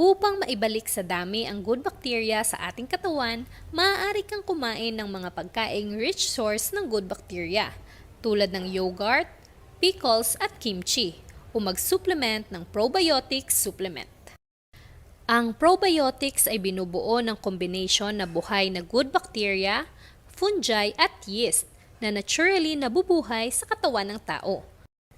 Upang maibalik sa dami ang good bacteria sa ating katawan, maaari kang kumain ng mga pagkaing rich source ng good bacteria, tulad ng yogurt, pickles at kimchi, o mag-supplement ng probiotic supplement. Ang probiotics ay binubuo ng combination na buhay na good bacteria, fungi at yeast na naturally nabubuhay sa katawan ng tao.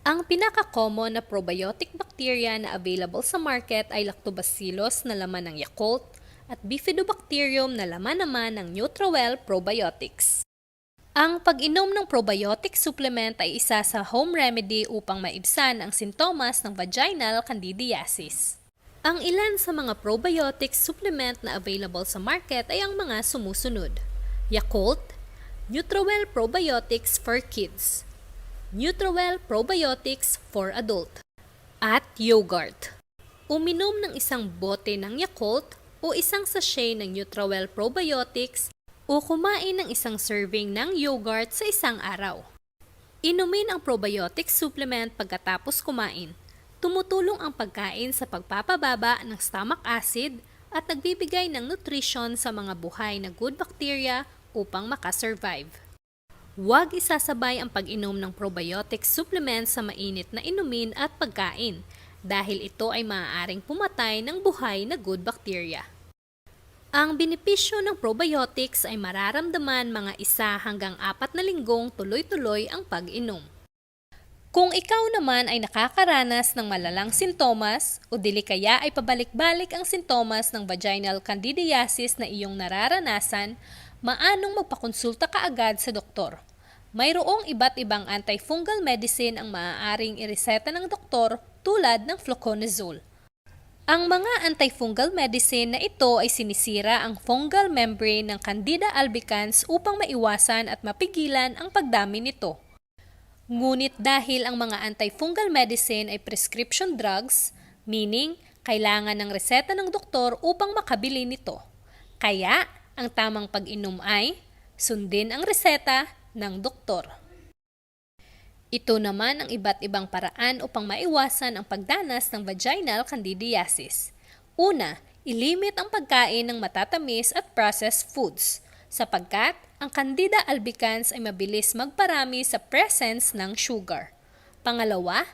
Ang pinaka-common na probiotic bacteria na available sa market ay Lactobacillus na laman ng Yakult at Bifidobacterium na laman naman ng Nutrowell Probiotics. Ang pag-inom ng probiotic supplement ay isa sa home remedy upang maibsan ang sintomas ng vaginal candidiasis. Ang ilan sa mga probiotic supplement na available sa market ay ang mga sumusunod. Yakult, Nutrowell Probiotics for Kids, Nutrowell Probiotics for Adult, at Yogurt. Uminom ng isang bote ng Yakult o isang sachet ng Nutrowell Probiotics o kumain ng isang serving ng yogurt sa isang araw. Inumin ang probiotic supplement pagkatapos kumain. Tumutulong ang pagkain sa pagpapababa ng stomach acid at nagbibigay ng nutrition sa mga buhay na good bacteria upang makasurvive. Huwag isasabay ang pag-inom ng probiotic supplement sa mainit na inumin at pagkain dahil ito ay maaaring pumatay ng buhay na good bacteria. Ang benepisyo ng probiotics ay mararamdaman mga isa hanggang apat na linggong tuloy-tuloy ang pag-inom. Kung ikaw naman ay nakakaranas ng malalang sintomas o dili kaya ay pabalik-balik ang sintomas ng vaginal candidiasis na iyong nararanasan, maanong magpakonsulta ka agad sa doktor. Mayroong iba't ibang antifungal medicine ang maaaring ireseta ng doktor tulad ng fluconazole. Ang mga antifungal medicine na ito ay sinisira ang fungal membrane ng Candida albicans upang maiwasan at mapigilan ang pagdami nito. Ngunit dahil ang mga antifungal medicine ay prescription drugs, meaning kailangan ng reseta ng doktor upang makabili nito. Kaya, ang tamang pag-inom ay sundin ang reseta ng doktor. Ito naman ang iba't ibang paraan upang maiwasan ang pagdanas ng vaginal candidiasis. Una, ilimit ang pagkain ng matatamis at processed foods sapagkat ang Candida albicans ay mabilis magparami sa presence ng sugar. Pangalawa,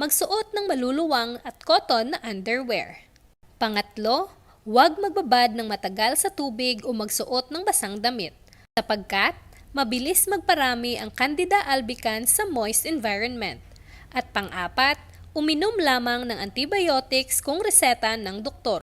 magsuot ng maluluwang at cotton na underwear. Pangatlo, huwag magbabad ng matagal sa tubig o magsuot ng basang damit sapagkat mabilis magparami ang Candida albicans sa moist environment. At pang-apat, uminom lamang ng antibiotics kung reseta ng doktor.